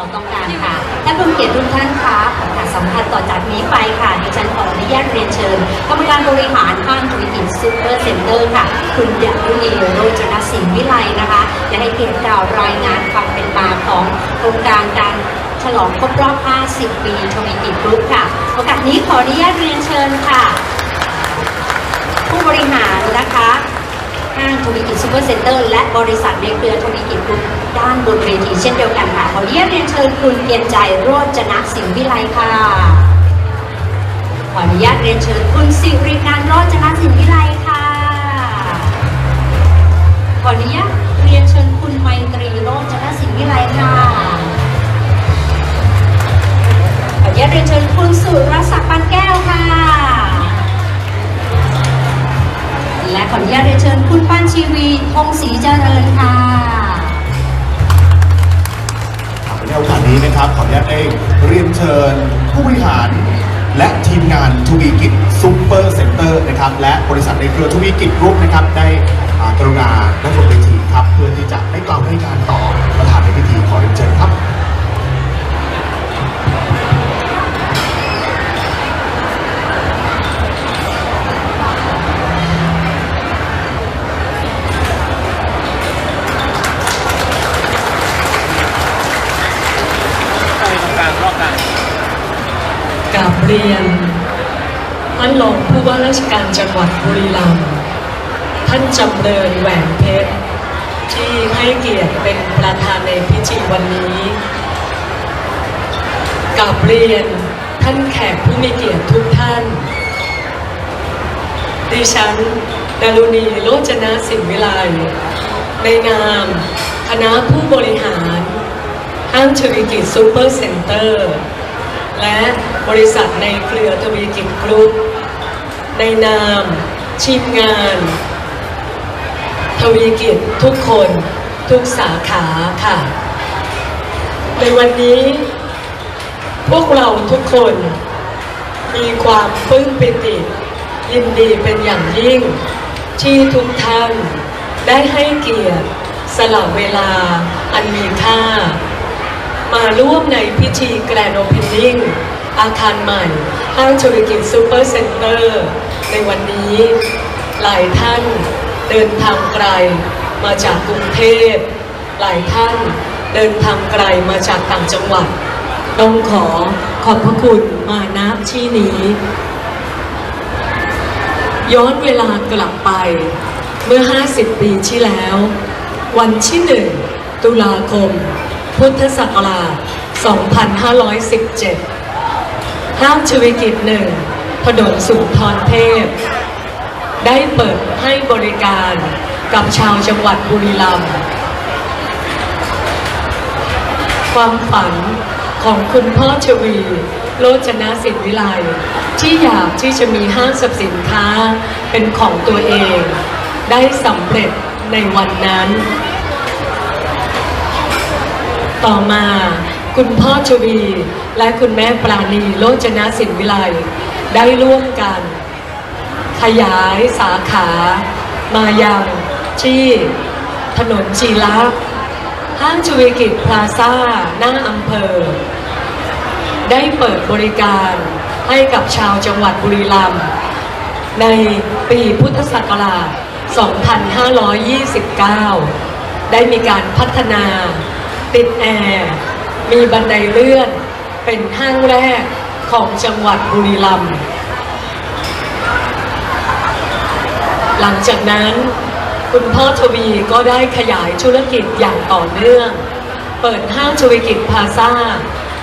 เราต้องการค่ะท่านผู้เกียรติทุกท่านคะประกาศสำคัญต่อจากนี้ไปค่ะดิฉันขออนุญาตเรียนเชิญกรรมการบริหารห้างธุรกิจซูเปอร์เซ็นเตอร์ค่ะ คุณดารุณีโรจนศิลป์วิไลนะคะจะให้เกียรติกล่าวรายงานความเป็นมาของโครงการการฉลองครบรอบ 50 ปีทวีกิจกรุ๊ปค่ะโอกาสนี้ขออนุญาตเรียนเชิญค่ะ ผู้บริหารนะคะ ห้างทวีกิจซูเปอร์เซ็นเตอร์และบริษัทในเครือทวีกิจกรุ๊ปด้านบนเวทีเช่นเดียวกันค่ะ ขออนุญาตเรียนเชิญคุณเกียรติใจโรจนสิงห์วิไลค่ะ ขออนุญาตเรียนเชิญคุณสิริการโรจนสิงห์วิไลค่ะ ขออนุญาตเรียนเชิญคุณไมตรีโรจนสิงห์วิไล บและบริษัทในเครือทวีกิจกรุ๊ปนะครับได้อ่ากรุณาได้บนเวทีครับเพื่อที่จะได้กล่าวให้การต่อประธานในพิธีขอเรียนเชิญครับไปตรงกลางรอบกลางกราบเรียน ท่านรองผู้ว่าราชการจังหวัดบุรีรัมย์ท่านจำเริญแหวนเพชรที่ให้เกียรติเป็นประธานในพิธีวันนี้กราบเรียนท่านแขกผู้มีเกียรติทุกท่าน ดิฉันดารุณีโลจนะสิงวิไลในนาม คณะผู้บริหารห้างทวีกิจซูเปอร์เซ็นเตอร์ และบริษัทในเครือทวีกิจกรุ๊ป ในนามทีมงาน ทวีกิจทุกคนทุกสาขาค่ะ ในวันนี้ พวกเราทุกคน มีความปลื้มปิติ ยินดีเป็นอย่างยิ่ง ที่ทุกท่านได้ให้เกียรติสละเวลาอันมีค่า มาร่วมในพิธีแกรนด์โอเพนนิ่งอาคารใหม่ห้างธุรกิจซูเปอร์เซ็นเตอร์ ในวันนี้หลายท่านเดินทางไกลมาจากกรุงเทพ หลายท่านเดินทางไกลมาจากต่างจังหวัด ต้องขอขอบพระคุณมาณที่นี้ ย้อนเวลากลับไปเมื่อ 50 ปีที่แล้ว วันที่1ตุลาคม พุทธศักราช 2517 ห้างชีวิกิจหนึ่ง ถนนสุนทรเทพ ได้เปิดให้บริการกับชาวจังหวัดบุรีรัมย์ความฝันของคุณพ่อชวี โลจนะสิทธิวิไลที่อยากที่จะมีห้างสรรพสินค้าเป็นของตัวเอง ได้สำเร็จในวันนั้น ต่อมาคุณพ่อชวี และคุณแม่ปราณีโลจนะสินวิไล ได้ร่วมกัน ขยายสาขามายังที่ถนนจีระห้างชเวกิจพลาซ่าหน้าอำเภอ ได้เปิดบริการให้กับชาวจังหวัดบุรีรัมย์ในปีพุทธศักราช 2529 ได้มีการพัฒนาติดแอร์ มีบันไดเลื่อน เป็นห้างแรก ของจังหวัดบุรีรัมย์หลังจากนั้นคุณพ่อทวีก็ได้ขยายธุรกิจอย่างต่อเนื่อง เปิดห้างทวีกิจพลาซ่า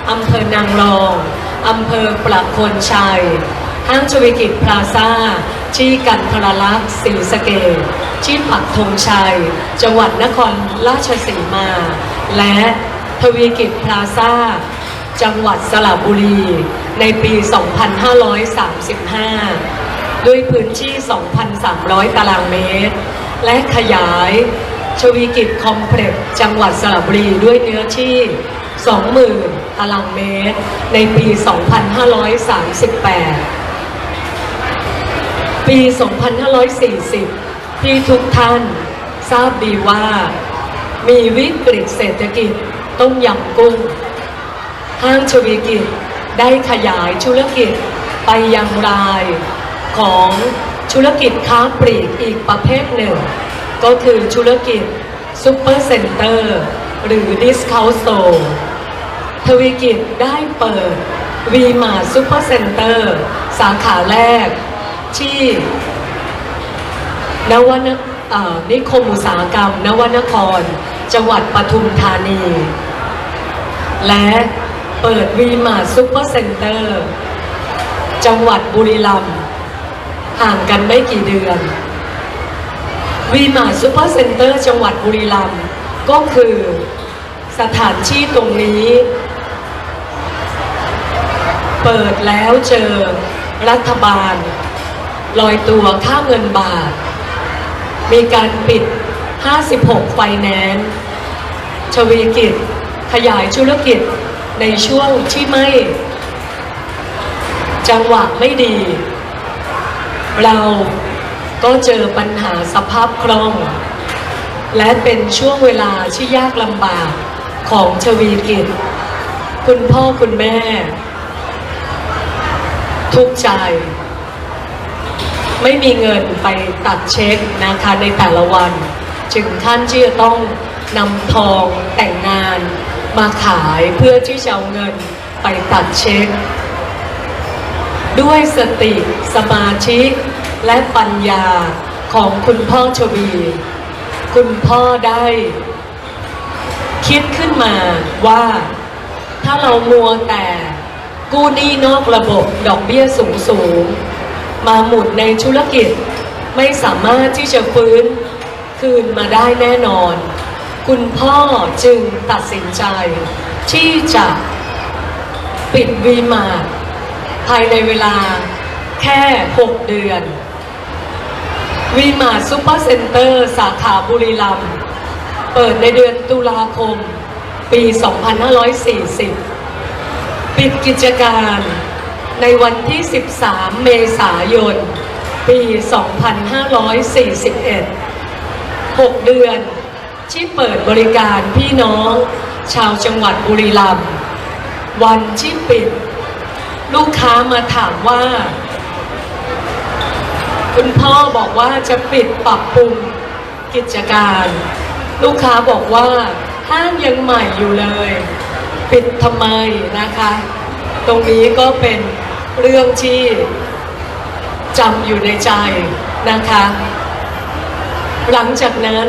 อำเภอนางรองอำเภอประโคนชัย ห้างทวีกิจพลาซ่าที่กันทรลักษ์ศรีสะเกดที่ปักธงชัย จังหวัดนครราชสีมา และทวีกิจพลาซ่าจังหวัดสระบุรี ในปี 2535 ด้วยพื้นที่ 2,300 ตารางเมตร และขยายชวีกิจคอมเพล็กซ์จังหวัดสระบุรีด้วยเนื้อที่ 20,000 ตารางเมตร ในปี 2538 ปี 2540 ที่ทุกท่านทราบดีว่ามีวิกฤตเศรษฐกิจต้มยำกุ้งห้างชวีกิจ ได้ขยายธุรกิจไปยังรายของธุรกิจค้าปลีกอีกประเภทหนึ่ง ก็คือธุรกิจซูเปอร์เซ็นเตอร์หรือดิสคาวโซทวีกิจได้เปิดวีมาซูเปอร์เซ็นเตอร์สาขาแรกที่นวนนิคมอุตสาหกรรม นวนคร จังหวัดปทุมธานี และ เปิดวีมาซูเปอร์เซ็นเตอร์ จังหวัดบุรีรัมย์ห่างกันไม่กี่เดือนวีมาซูเปอร์เซ็นเตอร์จังหวัดบุรีรัมย์ก็คือสถานที่ตรงนี้ เปิดแล้วเจอรัฐบาล ลอยตัวค่าเงินบาท มีการปิด 56 ไฟแนนซ์ชวีกิจ ขยายธุรกิจ ในช่วงที่ไม่ จังหวะไม่ดี เราก็เจอปัญหาสภาพคล่อง และเป็นช่วงเวลาที่ยากลำบากของชวีกิจ คุณพ่อคุณแม่ ทุกใจ ไม่มีเงินไปตัดเช็คนะคะในแต่ละวัน จึงท่านที่จะต้องนำทองแต่งงาน มาขายเพื่อที่จะเอาเงินไปตัดเช็ค ด้วยสติสมาธิและปัญญาของคุณพ่อชวี คุณพ่อได้ คิดขึ้นมาว่า ถ้าเรามัวแต่กู้หนี้นอกระบบดอกเบี้ยสูงสูงๆมาหมุนในธุรกิจไม่สามารถที่จะฟื้นคืนมาได้แน่นอน คุณพ่อจึงตัดสินใจ ที่จะปิดวีมาร์ภายในเวลาแค่ 6 เดือนวีมาร์ซูเปอร์เซ็นเตอร์สาขาบุรีรัมย์เปิดในเดือนตุลาคม ปี 2540 ปิดกิจการในวันที่ 13 เมษายน ปี 2541 6 เดือน ที่เปิดบริการพี่น้อง ชาวจังหวัดบุรีรัมย์วันที่ปิด ลูกค้ามาถามว่า คุณพ่อบอกว่าจะปิดปรับปรุงกิจการ ลูกค้าบอกว่าห้างยังใหม่อยู่เลย ปิดทำไมนะคะ ตรงนี้ก็เป็นเรื่องที่จำอยู่ในใจนะคะ หลังจากนั้น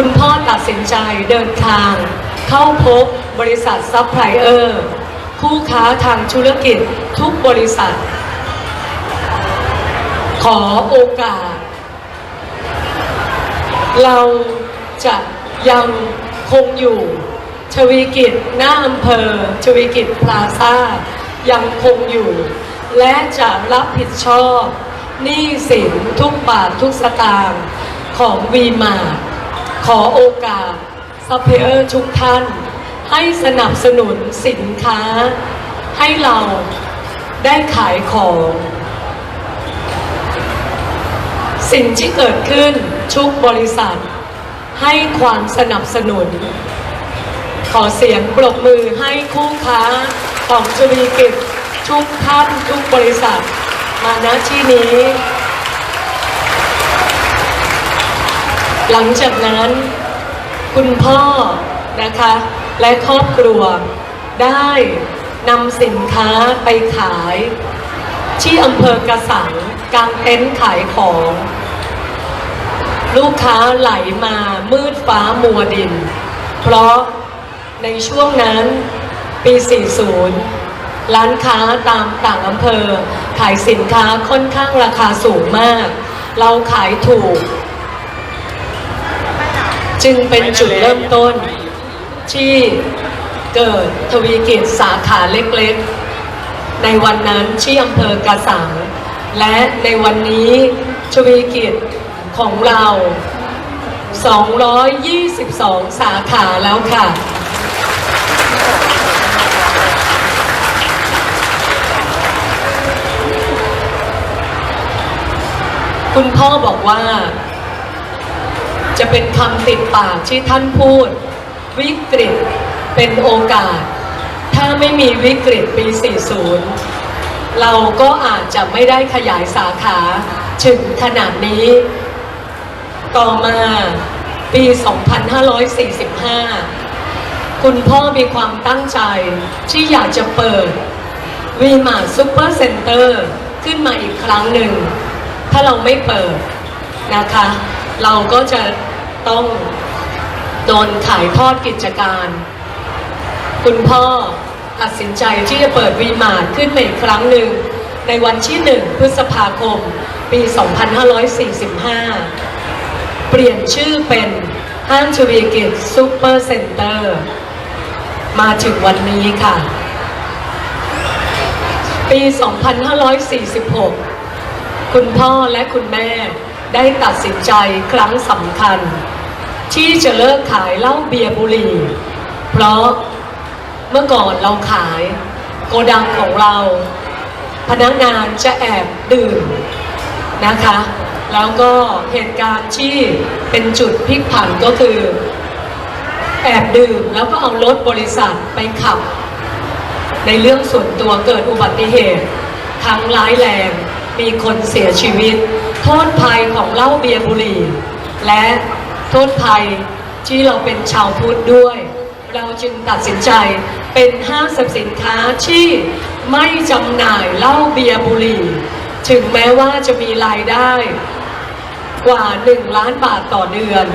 คุณพ่อตัดสินใจเดินทาง เข้าพบบริษัทซัพพลายเออร์คู่ค้าทางธุรกิจทุกบริษัท ขอโอกาส เราจะยังคงอยู่ชวีกิจหน้าอำเภอชวีกิจพลาซ่ายังคงอยู่ และจะรับผิดชอบหนี้สินทุกบาททุกสตางค์ของวีมา ขอโอกาสซัพพลายเออร์ทุกท่าน ให้สนับสนุนสินค้า ให้เราได้ขายของ สิ่งที่เกิดขึ้นทุกบริษัท ให้ความสนับสนุน ขอเสียงปรบมือให้คู่ค้าของจวีกิจทุกท่านทุกบริษัท มาณที่นี้ หลังจากนั้น คุณพ่อนะคะ และครอบครัวได้นำสินค้าไปขาย ที่อำเภอกระสังกลางเต็นท์ขายของ ลูกค้าไหลมามืดฟ้ามัวดิน เพราะในช่วงนั้นปี 40 ร้านค้าตามต่างอำเภอ ขายสินค้าค่อนข้างราคาสูงมาก เราขายถูก จึงเป็นจุดเริ่มต้นที่เกิดทวีกิจสาขาเล็กๆ ในวันนั้นที่อำเภอกระสัง และในวันนี้ทวีกิจของเรา 222 สาขาแล้วค่ะ คุณพ่อบอกว่า จะเป็นคำติดปากที่ท่านพูด วิกฤตเป็นโอกาส ถ้าไม่มีวิกฤตปี 40 เราก็อาจจะไม่ได้ขยายสาขาถึงขนาดนี้ ต่อมาปี 2545 คุณพ่อมีความตั้งใจที่อยากจะเปิดวีมาซูเปอร์เซ็นเตอร์ขึ้นมาอีกครั้งหนึ่ง ถ้าเราไม่เปิดนะคะ เราก็จะต้องโดนขายทอดกิจการ คุณพ่อตัดสินใจที่จะเปิดวีมาร์ทขึ้นมาอีกครั้งหนึ่ง ในวันที่1พฤษภาคม ปี 2545 เปลี่ยนชื่อเป็นห้างทวีกิจซูเปอร์เซ็นเตอร์ มาถึงวันนี้ค่ะ ปี 2546 คุณพ่อและคุณแม่ ได้ตัดสินใจครั้งสำคัญ ที่จะเลิกขายเหล้าเบียร์บุหรี่ เพราะเมื่อก่อนเราขายโกดังของเรา พนักงานจะแอบดื่มนะคะ แล้วก็เหตุการณ์ที่เป็นจุดพลิกผันก็คือ แอบดื่มแล้วก็เอารถบริษัทไปขับ ในเรื่องส่วนตัวเกิดอุบัติเหตุ ทั้งร้ายแรงมีคนเสียชีวิต โทษภัยของเหล้าเบียร์บุหรี่และโทษภัยที่เราเป็นชาวพุทธด้วย เราจึงตัดสินใจเป็นห้างสรรพสินค้าที่ไม่จำหน่ายเหล้าเบียร์บุหรี่ ถึงแม้ว่าจะมีรายได้กว่า 1 ล้านบาทต่อเดือน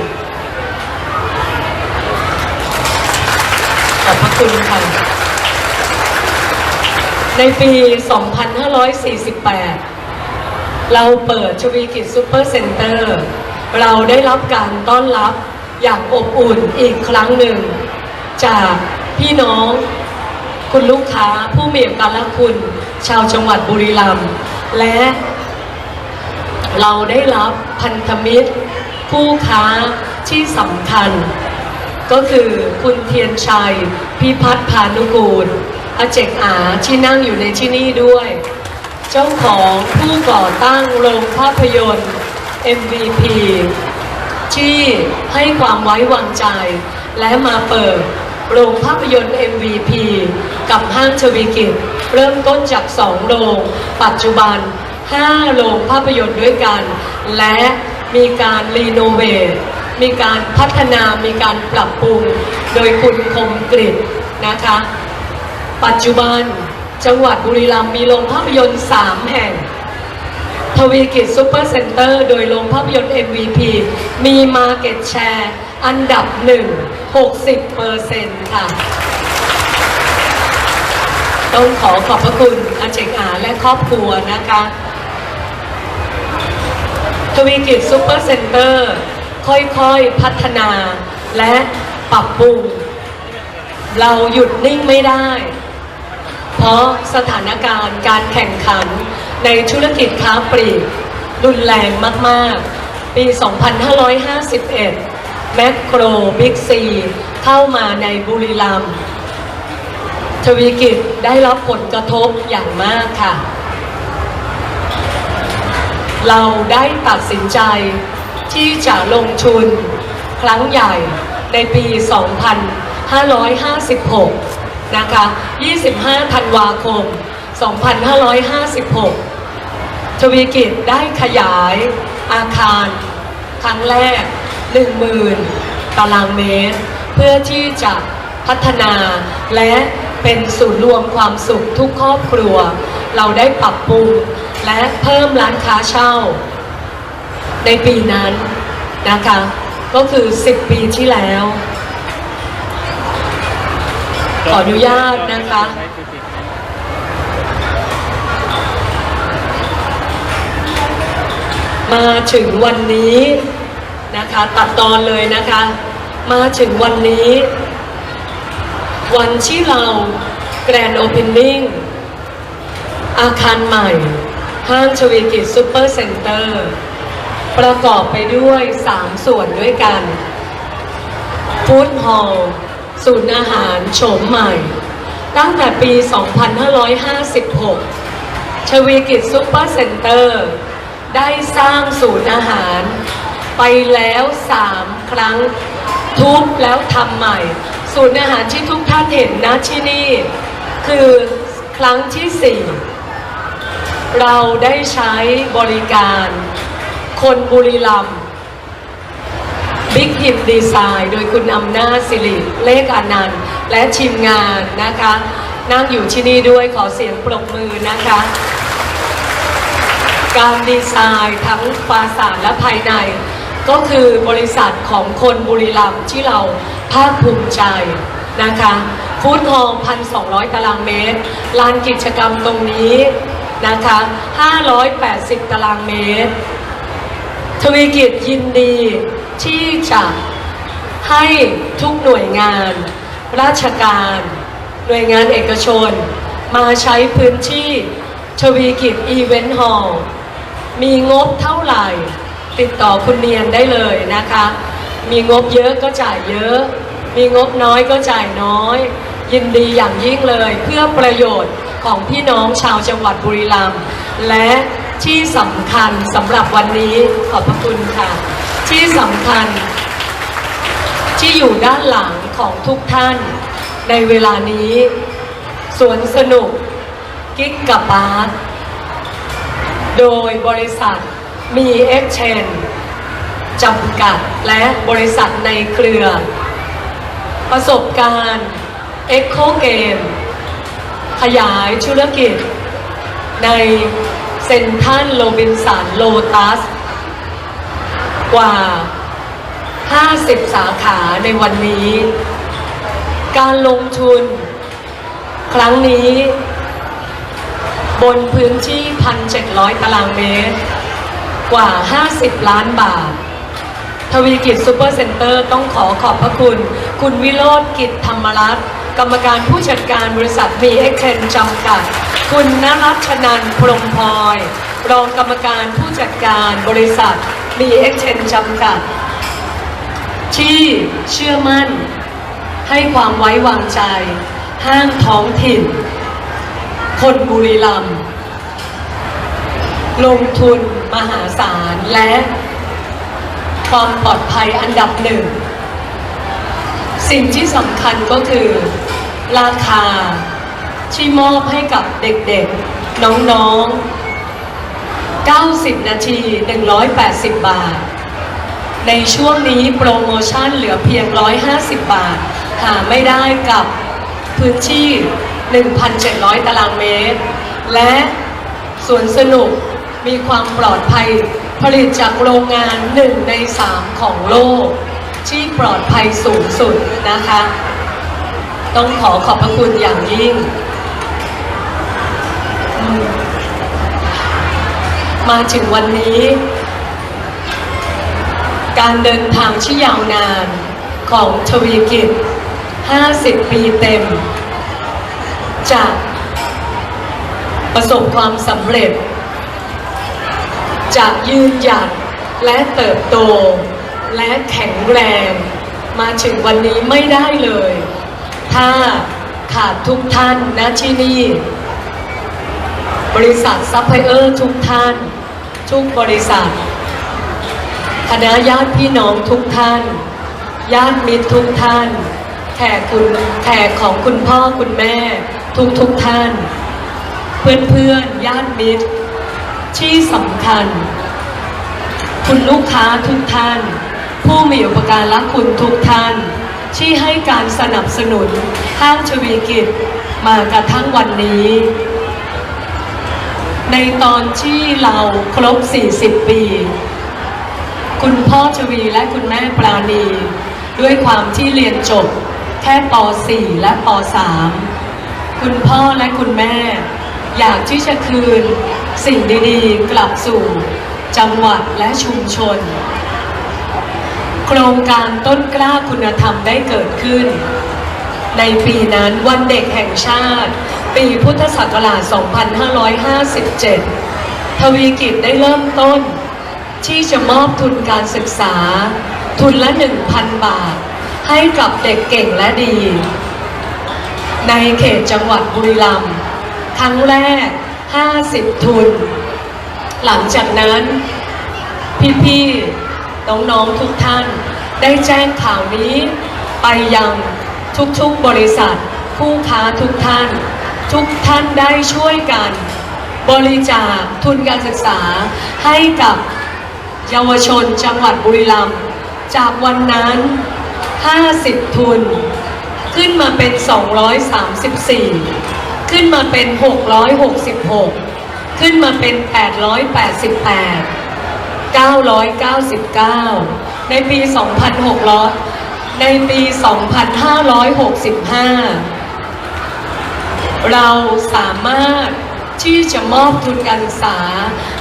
ขอบพระคุณค่ะ ในปี 2548 เราเปิดชวีกิจซูเปอร์เซ็นเตอร์ เราได้รับการต้อนรับอย่างอบอุ่นอีกครั้งหนึ่ง จากพี่น้องคุณลูกค้าผู้มีเอกลักษณ์คุณ ชาวจังหวัดบุรีรัมย์และเราได้รับพันธมิตร ผู้ค้าที่สำคัญ ก็คือคุณเทียนชัย พิพัฒน์พานุกูลอาเจกอาที่นั่งอยู่ในที่นี่ด้วย เจ้าของผู้ก่อตั้งโรงภาพยนตร์ MVP ที่ให้ความไว้วางใจ และมาเปิดโรงภาพยนตร์ MVP กับห้างชวีกิจ เริ่มต้นจาก 2 โรง ปัจจุบัน 5 โรงภาพยนตร์ด้วยกัน และมีการรีโนเวทมีการพัฒนามีการปรับปรุง โดยคุณคมกริตนะคะ ปัจจุบัน จังหวัดบุรีรัมย์มีโรงภาพยนตร์ 3 แห่ง ทวีกิจซูเปอร์เซ็นเตอร์ โดยโรงภาพยนตร์ MVP มี Market Share อันดับ 1 60เปอร์เซ็นต์ค่ะ ต้องขอขอบพระคุณอาเจกอาและครอบครัวนะคะ ทวีกิจซูเปอร์เซ็นเตอร์ค่อยๆพัฒนาและปรับปรุง เราหยุดนิ่งไม่ได้ สถานการณ์การแข่งขันในธุรกิจค้าปลีกรุนแรงมาก ๆ ปี 2551 แมคโครบิ๊กซี เข้ามาในบุรีรัมย์ทวีกิจได้รับผลกระทบอย่างมากค่ะ เราได้ตัดสินใจที่จะลงทุนครั้งใหญ่ในปี 2556 นะคะ 25 ธันวาคม 2556 ทวีกิจได้ขยายอาคาร ครั้งแรก 10,000 ตารางเมตร เพื่อที่จะพัฒนาและเป็นศูนย์รวมความสุขทุกครอบครัว เราได้ปรับปรุงและเพิ่มร้านค้าเช่า ในปีนั้นนะคะ ก็คือ 10 ปีที่แล้ว ขออนุญาตนะคะ มาถึงวันนี้นะคะ ตัดตอนเลยนะคะ มาถึงวันนี้ วันที่เราแกรนด์โอเพนนิ่งอาคารใหม่ ห้างชวีกิจซูเปอร์เซ็นเตอร์ ประกอบไปด้วย 3 ส่วนด้วยกันฟู้ดฮอลล์ ศูนย์อาหารโฉมใหม่ ตั้งแต่ปี 2556 ชวีกิจซูเปอร์เซ็นเตอร์ ได้สร้างศูนย์อาหาร ไปแล้ว3ครั้งทุบแล้วทำใหม่ ศูนย์อาหารที่ทุกท่านเห็นนะที่นี่ คือครั้งที่สี่เราได้ใช้บริการ คนบุรีรัมย์ บิ๊กฮิมดีไซน์โดยคุณอำนาจสิริเลขอนันต์ และทีมงานนะคะ นั่งอยู่ที่นี่ด้วยขอเสียงปรบมือนะคะ การดีไซน์ทั้งฟาสาดและภายใน ก็คือบริษัทของคนบุรีรัมย์ที่เราภาคภูมิใจนะคะฟู้ดฮอลล์1,200 ตารางเมตร ลานกิจกรรมตรงนี้นะคะ 580 ตารางเมตร ทวีกิจยินดี ที่จะให้ทุกหน่วยงาน ราชการ หน่วยงานเอกชน มาใช้พื้นที่ทวีกิจอีเวนต์ฮอลล์มีงบเท่าไหร่ ติดต่อคุณเนียนได้เลยนะคะ มีงบเยอะก็จ่ายเยอะ มีงบน้อยก็จ่ายน้อย ยินดีอย่างยิ่งเลยเพื่อประโยชน์ของพี่น้องชาวจังหวัดบุรีรัมย์และที่สำคัญสำหรับวันนี้ขอบพระคุณค่ะ ที่สำคัญ ที่อยู่ด้านหลังของทุกท่าน ในเวลานี้สวนสนุก กิ๊กกับบาร์โดยบริษัทมีเอ็กเชนจำกัดและบริษัทในเครือ ประสบการณ์ Echo Game ขยายธุรกิจ ในเซ็นทรัลโรบินสันโลตัส กว่า 50 สาขาในวันนี้ การลงทุน ครั้งนี้ บนพื้นที่ 1,700 ตารางเมตร กว่า 50 ล้านบาท ทวีกิจซูเปอร์เซ็นเตอร์ต้องขอขอบพระคุณ คุณวิโรธกิจธรรมรัตน์กรรมการผู้จัดการบริษัทมีเอ็กเทนจำกัด คุณนรัชนันพรมพลอย รองกรรมการผู้จัดการบริษัท มีเอ็กเทนจำกัด ที่เชื่อมั่น ให้ความไว้วางใจ ห้างท้องถิ่น คนบุรีรัมย์ลงทุนมหาศาลและความปลอดภัยอันดับหนึ่ง สิ่งที่สำคัญก็คือ ราคาที่มอบให้กับเด็กๆ น้องๆ 90 นาที 180 บาท ในช่วงนี้โปรโมชั่นเหลือเพียง 150 บาท หาไม่ได้กับพื้นที่ 1,700 ตารางเมตร และสวนสนุกมีความปลอดภัยผลิตจากโรงงาน 1 ใน 3 ของโลก ที่ปลอดภัยสูงสุดนะคะ ต้องขอขอบพระคุณอย่างยิ่ง มาถึงวันนี้ การเดินทางที่ยาวนานของทวีกิจ 50 ปีเต็ม จะประสบความสำเร็จ จะยืนหยัดและเติบโต และแข็งแรง มาถึงวันนี้ไม่ได้เลย ถ้าขาดทุกท่านณที่นี่ บริษัทซัพพลายเออร์ทุกท่าน ทุกบริษัท คณะญาติพี่น้องทุกท่าน ญาติมิตรทุกท่านแขกคุณแขกของคุณพ่อคุณแม่ทุกทุกท่าน เพื่อนเพื่อนญาติมิตร ที่สำคัญ คุณลูกค้าทุกท่าน ผู้มีอุปการะคุณทุกท่าน ที่ให้การสนับสนุนห้างชวีกิจมากระทั่งวันนี้ ในตอนที่เราครบ 40 ปี คุณพ่อชวีและคุณแม่ปราณี ด้วยความที่เรียนจบแค่ป .4 และป .3 คุณพ่อและคุณแม่ อยากที่จะคืนสิ่งดีๆ กลับสู่จังหวัดและชุมชน โครงการต้นกล้าคุณธรรมได้เกิดขึ้น ในปีนั้นวันเด็กแห่งชาติ ปีพุทธศักราช 2557 ทวีกิจได้เริ่มต้น ที่จะมอบทุนการศึกษา ทุนละ 1,000 บาท ให้กับเด็กเก่งและดี ในเขตจังหวัดบุรีรัมย์ครั้งแรก 50 ทุน หลังจากนั้นพี่ๆ น้องๆ ทุกท่าน ได้แจ้งข่าวนี้ไปยังทุกๆ บริษัทผู้ค้าทุกท่าน ทุกท่านได้ช่วยกัน บริจาคทุนการศึกษาให้กับเยาวชนจังหวัดบุรีรัมย์จากวันนั้น 50 ทุน ขึ้นมาเป็น 234 ขึ้นมาเป็น 666 ขึ้นมาเป็น 888 999 ในปี 2,600 ในปี 2,565 เราสามารถที่จะมอบทุนการศึกษา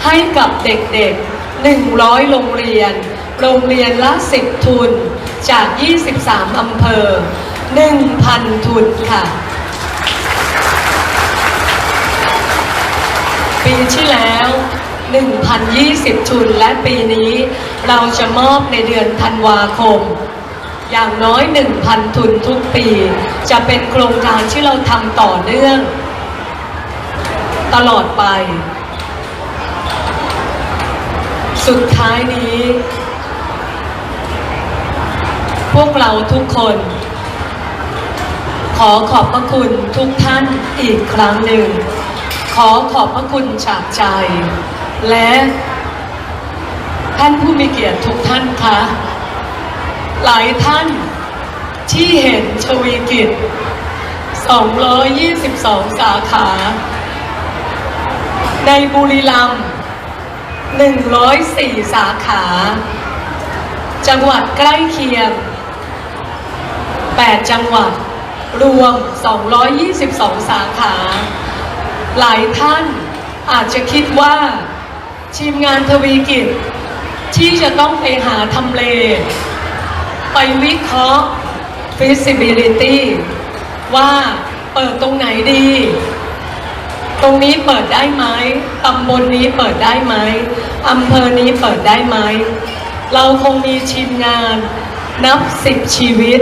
ให้กับเด็กๆ 100 โรงเรียน โรงเรียนละ 10 ทุนจาก 23 อำเภอ 1,000 ทุนค่ะ ปีที่แล้ว 1,020 ทุนและปีนี้เราจะมอบในเดือนธันวาคม อย่างน้อย 1,000 ทุนทุกปี จะเป็นโครงการที่เราทำต่อเนื่อง ตลอดไป สุดท้ายนี้ พวกเราทุกคน ขอขอบพระคุณทุกท่านอีกครั้งหนึ่ง ขอขอบพระคุณจากใจ และท่านผู้มีเกียรติทุกท่านคะ หลายท่านที่เห็นชวีกิจ 222 สาขา ในบุรีรัมย์104 สาขา จังหวัดใกล้เคียง 8 จังหวัด รวม 222 สาขา หลายท่านอาจจะคิดว่าทีมงานทวีกิจ ที่จะต้องไปหาทำเล ไปวิเคราะห์ feasibility ว่าเปิดตรงไหนดี ตรงนี้เปิดได้ไหมตำบลนี้เปิดได้ไหมอำเภอนี้เปิดได้ไหม เราคงมีทีมงานนับสิบชีวิต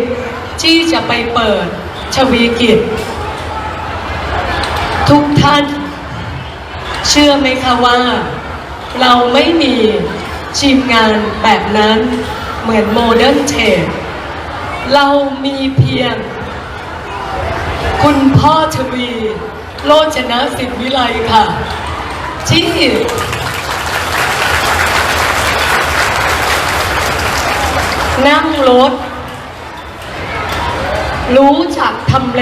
ที่จะไปเปิดชวีกิจ ทุกท่าน เชื่อไหมคะว่า เราไม่มีทีมงานแบบนั้น เหมือนโมเดิร์นเทรดเรามีเพียง คุณพ่อทวีโลจนะสิทธิวิไลค่ะ ที่นั่งรถ รู้จักทำเล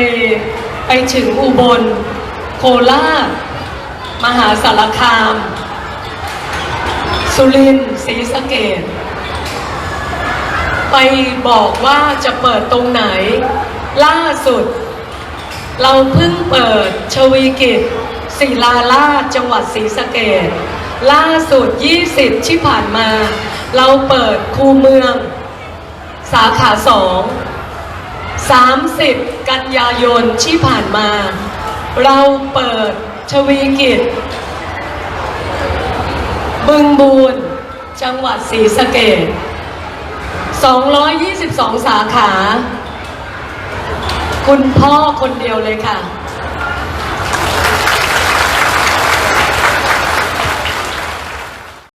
ไปถึงอุบล โคราช มหาสารคาม สุรินทร์ศรีสะเกด ไปบอกว่าจะเปิดตรงไหน ล่าสุด เราเพิ่งเปิดชวีกิจศิลาลาจังหวัดศรีสะเกดล่าสุด 20 ที่ผ่านมา เราเปิดคูเมือง สาขาสอง30 กันยายนที่ผ่านมา เราเปิดชวีกิจ บึงบูรณจังหวัดศรีสะเกด 222 สาขา คุณพ่อคนเดียวเลยค่ะ